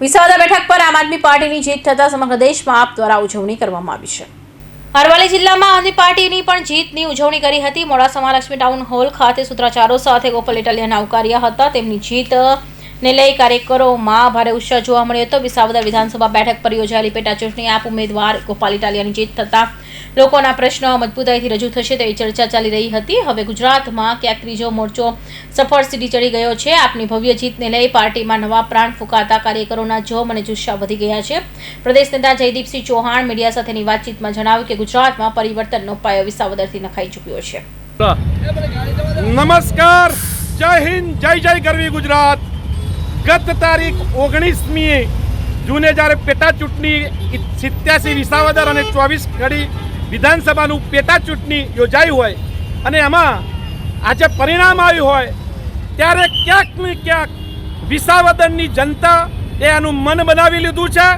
વિસાવદર બેઠક પર આમ આદમી પાર્ટીની જીત થતાં સમગ્ર દેશમાં આપ દ્વારા ઉજવણી કરવામાં આવી છે. અરવલ્લી જિલ્લામાં આમ આદમી પાર્ટીની પણ જીતની ઉજવણી કરી હતી. મોડાસામાં લક્ષ્મી ટાઉન હોલ ખાતે સૂત્રાચારો સાથે ગોપાલ ઇટાલિયાને આવકાર્યા હતા. તેમની જીત ને લઈ કાર્યકરોમાં ભારે ઉત્સાહ જોવા મળ્યો હતો. વિસાવદર વિધાનસભા બેઠક પર યોજાયેલી પેટા ચૂંટણી આપ ઉમેદવાર ગોપાલ ઇટાલિયાની જીત થતાં લોકોના પ્રશ્નો મજબૂતાઈથી રજૂ થશે તેવી ચર્ચા ચાલી રહી હતી. હવે ગુજરાતમાં ક્યાંક ત્રીજો મોરચો સફળ સીડી ચડી ગયો છે. આપની ભવ્ય જીતને લઈ પાર્ટીમાં નવા પ્રાણ ફૂંકાતા કાર્યકરોના જોમ અને જુસ્સા વધી ગયા છે. પ્રદેશ નેતા જયદીપસિંહ ચૌહાણ મીડિયા સાથેની વાતચીતમાં જણાવ્યું કે ગુજરાતમાં પરિવર્તનનો પાયો વિસાવદરથી નખાઈ ચૂક્યો છે. નમસ્કાર. જય હિન્દ, જય જય ગરવી ગુજરાત. ગત તારીખ ઓગણીસમી જૂને જ્યારે પેટા ચૂંટણી સિત્યાસી વિસાવદર અને ચોવીસ ઘડી વિધાનસભાનું પેટા ચૂંટણી યોજાઈ હોય અને એમાં આજે પરિણામ આવ્યું હોય, ત્યારે ક્યાંક ને ક્યાંક વિસાવદરની જનતા એ આનું મન બનાવી લીધું છે.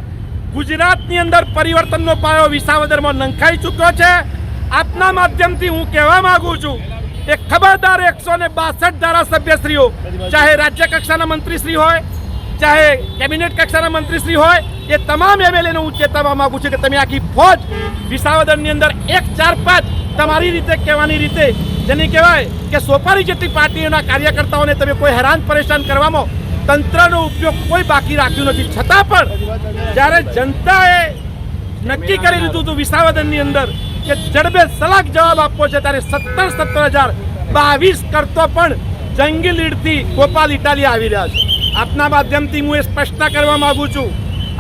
ગુજરાતની અંદર પરિવર્તનનો પાયો વિસાવદરમાં નંખાઈ ચૂક્યો છે. આપના માધ્યમથી હું કહેવા માગું છું એ ખબરદાર એકસો ને બાસઠ ધારાસભ્યશ્રીઓ. ચાહે રાજ્ય કક્ષાના મંત્રીશ્રી હોય, ચાહે કેબિનેટ કક્ષાના મંત્રીશ્રી હોય, એ તમામ એમએલએને હું ચેતવવા માંગુ છું કે તમે આખી ફોજ વિસાવદરની અંદર એક, ચાર, પાંચ તમારી રીતે, કહેવાની રીતે, જેને કહેવાય કે સોપારી જેટલી પાર્ટીઓના કાર્યકર્તાઓને તમે કોઈ હેરાન પરેશાન કરવામાં તંત્રનો ઉપયોગ કોઈ બાકી રાખ્યું નથી. છતાં પણ જ્યારે જનતાએ નક્કી કરી લીધું હતું વિસાવદનની અંદર કે જડબે સલાક જવાબ આપવો છે ત્યારે સત્તર સત્તર હજાર બાવીસ કરતો પણ જંગી લીડથી ગોપાલ ઇટાલિયા આવી રહ્યા છે. આપના માધ્યમથી હું એ સ્પષ્ટતા કરવા માંગુ છું.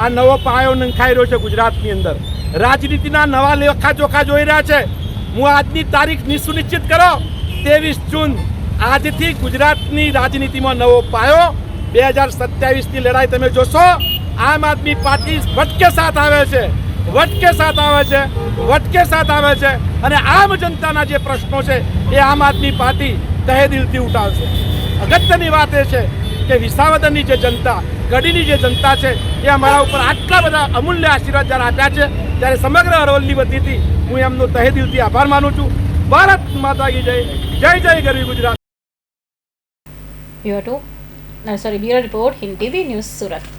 આ નવો પાયો નંખાઈ રહ્યો છે ગુજરાતની અંદર. રાજનીતિના નવા લેખા જોખા જોઈ રહ્યા છે. હું આજની તારીખ નિસુનિશ્ચિત કરો, ત્રેવીસ જૂન. આજથી ગુજરાતની રાજનીતિમાં નવો પાયો. બે હજાર સત્યાવીસની લડાઈ તમે જોશો. આમ આદમી પાર્ટી ભટકે સાથ આવે છે. વટકે સાથ આવે છે? વટકે સાથ આવે છે? અને આમ જનતાના જે પ્રશ્નો છે, એ આમ આદમી પાર્ટી તહે દિલથી ઉઠાવશે. અગત્યની વાત એ છે કે વિસાવદરની જે જનતા, ગઢીની જે જનતા છે, એ અમારા ઉપર આટલા બધા અમૂલ્ય આશીર્વાદ જ્યારે આપ્યા છે, ત્યારે સમગ્ર અરવલ્લી વતીથી હું એમનો તહે દિલથી આભાર માનું છું. ભારત માતા કી જય. જય જય ગરવી Gujarat. Bureau sorry bureau report, Hind news Surat.